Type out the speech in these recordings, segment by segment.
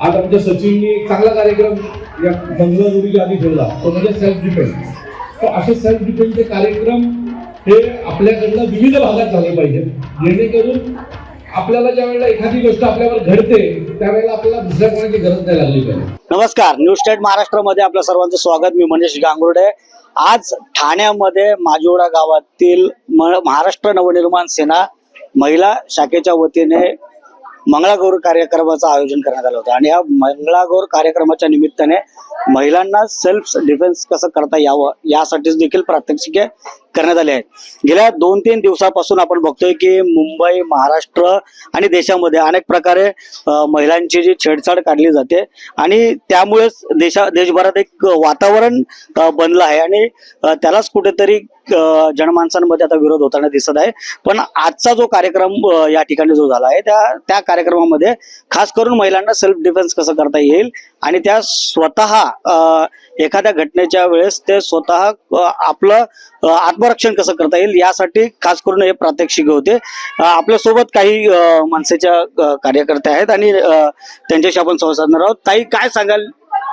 आज आमच्या सचिननी एक चांगला कार्यक्रम या मंगळागौरीच्या आधी ठेवला. तो म्हणजे सेल्फ डिफेन्स तर असे सेल्फ डिफेन्सचे कार्यक्रम हे आपल्याकडनं विविध भागात झाले पाहिजे जेणेकरून आपल्याला ज्या वेळेला एखादी गोष्ट आपल्यावर घडते त्यावेळेला आपल्याला दुसऱ्या कोणाची गरज नाही लागली पाहिजे. नमस्कार. न्यूज स्टेट महाराष्ट्रामध्ये आपल्या सर्वांचं स्वागत. मी मनीष गांगुर्डे. आज ठाण्यामध्ये माजिवडा गावातील महाराष्ट्र नवनिर्माण सेना महिला शाखेच्या वतीने मंगळागौर कार्यक्रमाचं आयोजन करण्यात आलं होतं. आणि या मंगळागौर कार्यक्रमाच्या निमित्ताने महिलांना सेल्फ डिफेन्स कसं करता यावं यासाठीच देखील प्रात्यक्षिके करण्यात आले आहेत. गेल्या दोन तीन दिवसापासून आपण बघतोय की मुंबई महाराष्ट्र आणि देशामध्ये अनेक प्रकारे महिलांची जी छेडछाड काढली जाते आणि त्यामुळेच देशा देशभरात एक वातावरण बनलं आहे. आणि त्यालाच कुठेतरी जनमानसांमध्ये आता विरोध होताना दिसत आहे. पण आजचा जो कार्यक्रम या ठिकाणी जो झाला आहे त्या त्या कार्यक्रमामध्ये खास करून महिलांना सेल्फ डिफेन्स कसं करता येईल आणि त्या स्वतः एखाद्या घटनेच्या वेळेस ते स्वतः आपलं आत्मरक्षण कसं करता येईल यासाठी खास करून हे प्रात्यक्षिक होते. आपल्यासोबत काही मनसेच्या कार्यकर्ते आहेत आणि त्यांच्याशी आपण संवाद साधणार आहोत. ताई काय सांगाल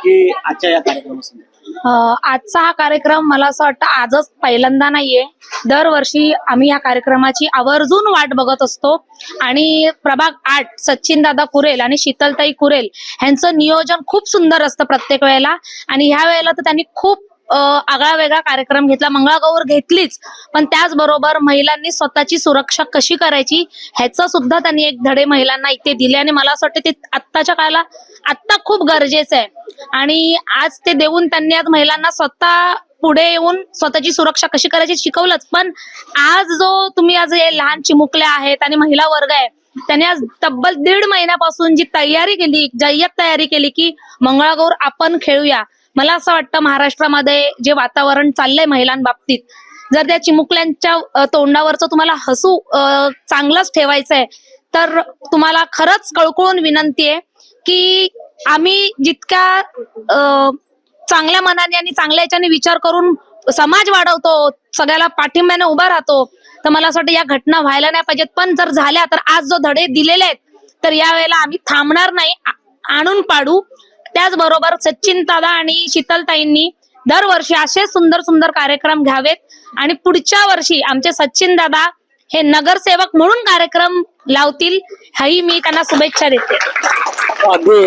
की आजच्या या कार्यक्रमासंदर्भात? आजचा हा कार्यक्रम मला असं वाटतं आजच पहिल्यांदा नाहीये. दरवर्षी आम्ही या कार्यक्रमाची आवर्जून वाट बघत असतो. आणि प्रभाग आठ सचिन दादा कुरेल आणि शीतलताई कुरेल यांचं नियोजन खूप सुंदर असतं प्रत्येक वेळेला. आणि ह्या वेळेला तर त्यांनी खूप आगळा वेगळा कार्यक्रम घेतला मंगळागौर घेतलीच. पण त्याचबरोबर महिलांनी स्वतःची सुरक्षा कशी करायची ह्याचं सुद्धा त्यांनी एक धडे महिलांना इथे दिले आणि मला असं वाटतं ते आत्ताच्या काळाला आत्ता खूप गरजेचं आहे. आणि आज ते देऊन त्यांनी आज महिलांना स्वतः पुढे येऊन स्वतःची सुरक्षा कशी करायची शिकवलंच. पण आज जो तुम्ही आज हे लहान चिमुकल्या आहेत आणि महिला वर्ग आहे त्याने आज तब्बल दीड महिन्यापासून जी तयारी केली जय्यत तयारी केली की मंगळागौर आपण खेळूया. मला असं वाटतं महाराष्ट्रामध्ये जे वातावरण चाललंय महिलांबाबतीत जर त्या चिमुकल्यांच्या तोंडावरचं तुम्हाला हसू अ, चांगलंच ठेवायचं आहे तर तुम्हाला खरंच कळकळून विनंती आहे की आम्ही जितक्या चांगल्या मनाने आणि चांगल्या याच्याने विचार करून समाज वाढवतो सगळ्याला पाठिंब्याने उभा राहतो तर मला असं वाटतं या घटना व्हायला नाही पाहिजेत. पण जर झाल्या तर आज जो धडे दिलेले आहेत तर या वेळेला आम्ही थांबणार नाही. आणून पाडू. त्याचबरोबर सचिन दादा आणि शीतलताईंनी दरवर्षी असे सुंदर सुंदर कार्यक्रम घ्यावेत. आणि पुढच्या वर्षी आमचे सचिन दादा हे नगरसेवक म्हणून कार्यक्रम लावतील हाही मी त्यांना शुभेच्छा देते. अगदी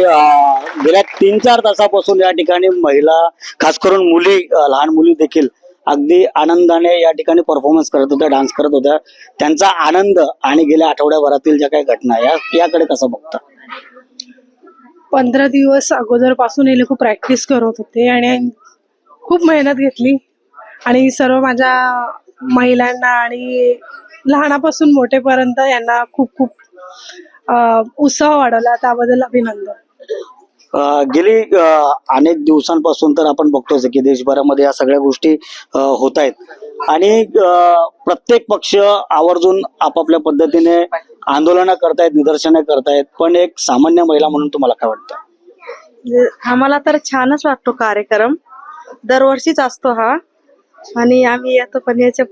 गेल्या तीन चार तासापासून या ठिकाणी महिला खास करून मुली लहान मुली देखील अगदी आनंदाने या ठिकाणी परफॉर्मन्स करत होत्या डान्स करत होत्या. त्यांचा आनंद आणि गेल्या आठवड्याभरातील ज्या काही घटना या याकडे कसं बघता? पंधरा दिवस अगोदरपासून हे लोक प्रॅक्टिस करत होते आणि खूप मेहनत घेतली. आणि सर्व माझ्या महिलांना आणि लहानापासून मोठेपर्यंत यांना खूप खूप उत्साह वाढवला. त्याबद्दल अभिनंदन. गेली अनेक दिवसांपासून तर आपण बघतोच की देशभरामध्ये या सगळ्या गोष्टी होत आहेत. आणि प्रत्येक पक्ष आवर्जून आपापल्या पद्धतीने आंदोलनं करतायत निदर्शनं करतायत पण एक सामान्य महिला म्हणून तुम्हाला काय वाटतं? आम्हाला तर छानच वाटतो कार्यक्रम. दरवर्षीच असतो हा. आणि आम्ही येतो पण याच्या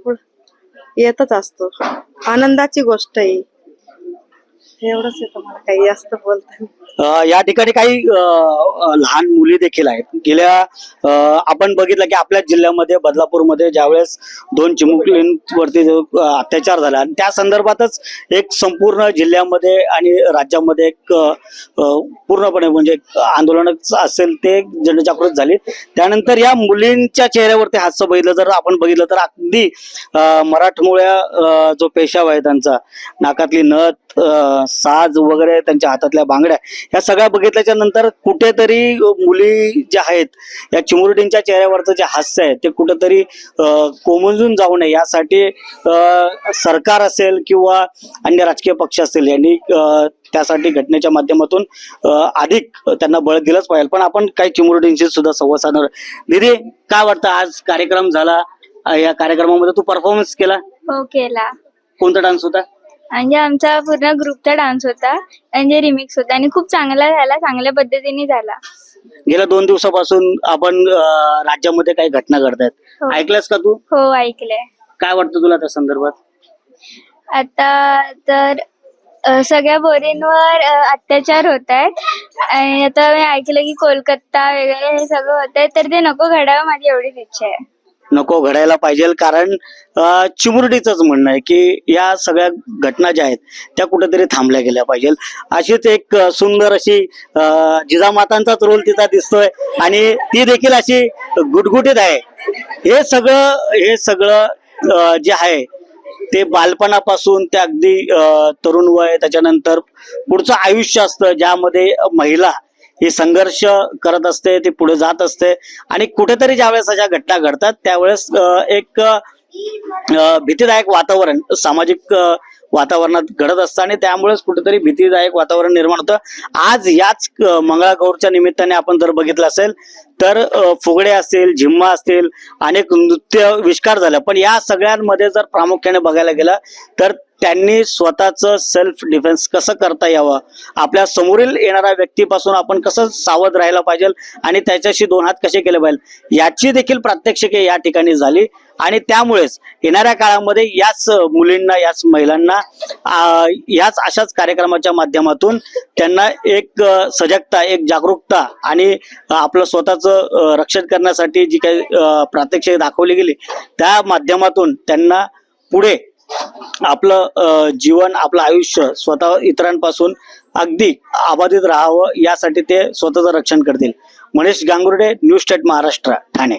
येतच असतो. आनंदाची गोष्ट आहे. एवढंच येतं मला काही जास्त बोलता अ, या ठिकाणी काही अ, अ, लहान मुली देखील आहेत. गेल्या अ, आपण बघितलं की आपल्या जिल्ह्यामध्ये बदलापूरमध्ये ज्यावेळेस दोन चिमुकलींवरती जो, अ, अत्याचार झाला आणि त्या संदर्भातच एक संपूर्ण जिल्ह्यामध्ये आणि राज्यामध्ये एक अ, अ, पूर्णपणे म्हणजे एक आंदोलन असेल ते जनजागृत झाली. त्यानंतर या मुलींच्या चेहऱ्यावरती हास्य बघितलं जर आपण बघितलं तर अगदी अ, मराठमोळ्या अ, जो पेशाव आहे त्यांचा नाकातली नथ अ, साज वगैरे त्यांच्या हातातल्या बांगड्या ह्या सगळ्या बघितल्याच्या नंतर कुठेतरी मुली ज्या आहेत या चिमुरडींच्या चेहऱ्यावरचं जे हास्य आहे ते कुठेतरी कोमेजून जाऊ नये. यासाठी सरकार असेल किंवा अन्य राजकीय पक्ष असतील यांनी त्यासाठी घटनेच्या माध्यमातून अधिक त्यांना बळ दिलंच पाहिजे. पण आपण काही चिमुरडींशी सुद्धा संवाद साधणार दिदी काय वाटतं? आज कार्यक्रम झाला. या कार्यक्रमामध्ये तू परफॉर्मन्स केला? हो केला. कोणता डान्स होता? म्हणजे आमचा पूर्ण ग्रुपचा डान्स होता म्हणजे रिमिक्स होता आणि खूप चांगला झाला चांगल्या पद्धतीने झाला. गेल्या दोन दिवसापासून आपण अ, राज्यामध्ये काही घटना घडतायत. हो. ऐकलंस का तू? हो ऐकलंय. काय वाटतं तुला त्या संदर्भात? आता तर अ, सगळ्या पोरींवर अ, अत्याचार होत आहेत आणि आता मी ऐकलं की कोलकाता वगैरे हे सगळं होत आहे तर ते नको घडावं माझी एवढीच इच्छा आहे. नको घडायला पाहिजे. कारण चिमुरडीचंच म्हणणं आहे की या सगळ्या घटना ज्या आहेत त्या कुठेतरी थांबल्या गेल्या पाहिजे. अशीच एक सुंदर अशी जिजामातांचाच रोल तिचा दिसतोय. आणि ती देखील अशी गुटगुटीत आहे. हे सगळं हे सगळं जे आहे ते बालपणापासून ते अगदी तरुण वय त्याच्यानंतर पुढचं आयुष्य असतं ज्यामध्ये महिला ही संघर्ष करत असते ती पुढे जात असते. आणि कुठेतरी ज्यावेळेस अशा घटना घडतात त्यावेळेस एक भीतीदायक वातावरण सामाजिक वातावरणात घडत असतं आणि त्यामुळेच कुठेतरी भीतीदायक वातावरण निर्माण होतं. आज याच मंगळागौरच्या निमित्ताने आपण जर बघितलं असेल तर फुगडे असतील झिम्मा असतील अनेक नृत्य विष्कार झालं. पण या सगळ्यांमध्ये जर प्रामुख्याने बघायला गेलं तर त्यांनी स्वतःचं सेल्फ डिफेन्स कसं करता यावं? आपल्या समोरील येणाऱ्या व्यक्तीपासून आपण कसं सावध राहायला पाहिजे आणि त्याच्याशी दोन हात कसे केले पाहिजे? याची देखील प्रात्यक्षिके या ठिकाणी झाली. आणि त्यामुळेच येणाऱ्या काळामध्ये याच मुलींना याच महिलांना याच अशाच कार्यक्रमाच्या माध्यमातून त्यांना एक सजगता एक जागरूकता आणि आपलं स्वतःचं रक्षण करण्यासाठी जी काही प्रात्यक्षिक प्रात्यक्षिके दाखवली गेली त्या माध्यमातून त्यांना पुढे आपलं जीवन आपलं आयुष्य स्वतः इतरांपासून अगदी अबाधित राहावं यासाठी ते स्वतःचं रक्षण करतील. Manish Gangurde news state Maharashtra Thane.